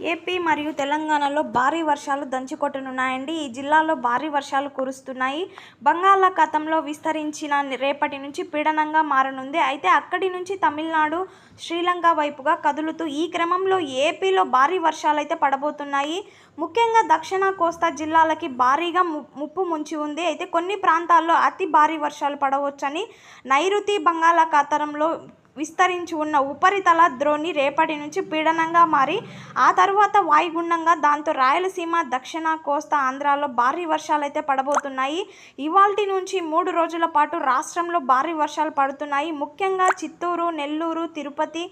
AP మరియు తెలంగాణలో భారీ వర్షాలు దంచుకొట్టనున్నాయండి. ఈ జిల్లాలో భారీ వర్షాలు కురుస్తున్నాయి. బంగాళాఖాతంలో విస్తరించిన రేపటి నుంచి పీడనంగా మారనుంది. అయితే అక్కడి నుంచి తమిళనాడు శ్రీలంక వైపుగా కదులుతూ ఈ క్రమంలో ఏపీలో భారీ వర్షాలు అయితే పడబోతున్నాయి. ముఖ్యంగా దక్షిణ కోస్తా జిల్లాలకి భారీగా ముప్పు ముంచి ఉంది. అయితే కొన్ని ప్రాంతాల్లో అతి భారీ వర్షాలు పడవచ్చని నైరుతి బంగాళాఖాతంలో విస్తరించి ఉన్న ఉపరితల ద్రోణి రేపటి నుంచి పీడనంగా మారి ఆ తర్వాత వాయుగుండంగా దాంతో రాయలసీమ దక్షిణ కోస్తా ఆంధ్రాలో భారీ వర్షాలు అయితే పడబోతున్నాయి. ఇవాల్టి నుంచి మూడు రోజుల పాటు రాష్ట్రంలో భారీ వర్షాలు పడుతున్నాయి. ముఖ్యంగా చిత్తూరు నెల్లూరు తిరుపతి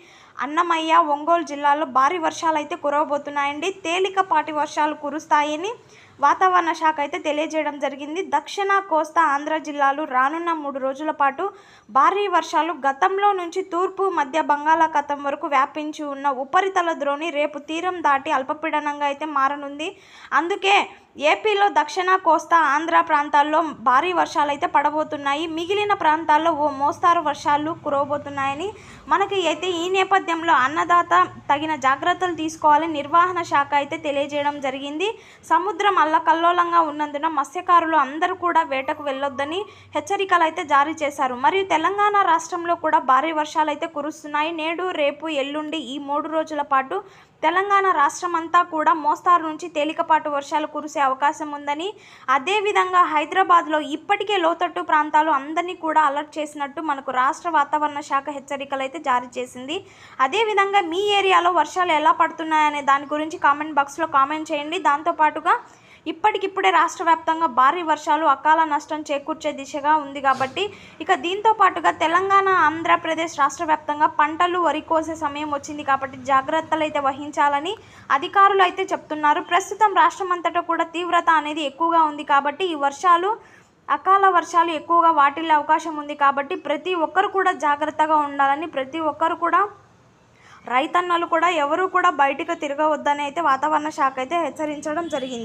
అన్నమయ్య ఒంగోలు జిల్లాలో భారీ వర్షాలు అయితే కురవబోతున్నాయండి. తేలికపాటి వర్షాలు కురుస్తాయని వాతావరణ శాఖ అయితే తెలియజేయడం జరిగింది. దక్షిణ కోస్తా ఆంధ్ర జిల్లాలు రానున్న మూడు రోజుల పాటు భారీ వర్షాలు గతంలో నుంచి తూర్పు మధ్య బంగాళాఖాతం వరకు వ్యాపించి ఉన్న ఉపరితల ద్రోణి రేపు తీరం దాటి అల్పపీడనంగా అయితే మారనుంది. అందుకే ఏపీలో దక్షిణ కోస్తా ఆంధ్ర ప్రాంతాల్లో భారీ వర్షాలు అయితే పడబోతున్నాయి. మిగిలిన ప్రాంతాల్లో ఓ మోస్తారు వర్షాలు కురవబోతున్నాయని మనకి అయితే ఈ నేపథ్యంలో అన్నదాత తగిన జాగ్రత్తలు తీసుకోవాలని నిర్వహణ శాఖ అయితే తెలియజేయడం జరిగింది. సముద్రం అల్లకల్లోలంగా ఉన్నందున మత్స్యకారులు అందరూ కూడా వేటకు వెళ్ళొద్దని హెచ్చరికలు అయితే జారీ చేశారు. మరియు తెలంగాణ రాష్ట్రంలో కూడా భారీ వర్షాలు అయితే కురుస్తున్నాయి. నేడు రేపు ఎల్లుండి ఈ మూడు రోజుల పాటు తెలంగాణ రాష్ట్రం అంతా కూడా మోస్తారు నుంచి తేలికపాటు వర్షాలు కురిసే అవకాశం ఉందని అదేవిధంగా హైదరాబాద్లో ఇప్పటికే లోతట్టు ప్రాంతాలు అందరినీ కూడా అలర్ట్ చేసినట్టు మనకు రాష్ట్ర వాతావరణ శాఖ హెచ్చరికలు అయితే జారీ చేసింది. అదేవిధంగా మీ ఏరియాలో వర్షాలు ఎలా పడుతున్నాయనే దాని గురించి కామెంట్ బాక్స్లో కామెంట్ చేయండి. దాంతోపాటుగా ఇప్పటికిప్పుడే రాష్ట్ర వ్యాప్తంగా భారీ వర్షాలు అకాల నష్టం చేకూర్చే దిశగా ఉంది కాబట్టి ఇక దీంతో పాటుగా తెలంగాణ ఆంధ్రప్రదేశ్ రాష్ట్ర వ్యాప్తంగా పంటలు వరి కోసే సమయం వచ్చింది కాబట్టి జాగ్రత్తలు అయితే వహించాలని అధికారులు అయితే చెప్తున్నారు. ప్రస్తుతం రాష్ట్రం అంతటా కూడా తీవ్రత అనేది ఎక్కువగా ఉంది కాబట్టి ఈ వర్షాలు అకాల వర్షాలు ఎక్కువగా వాటిల్లే అవకాశం ఉంది కాబట్టి ప్రతి ఒక్కరు కూడా జాగ్రత్తగా ఉండాలని ప్రతి ఒక్కరు కూడా రైతన్నలు కూడా ఎవరూ కూడా బయటకు తిరగవద్దని అయితే వాతావరణ శాఖ అయితే హెచ్చరించడం జరిగింది.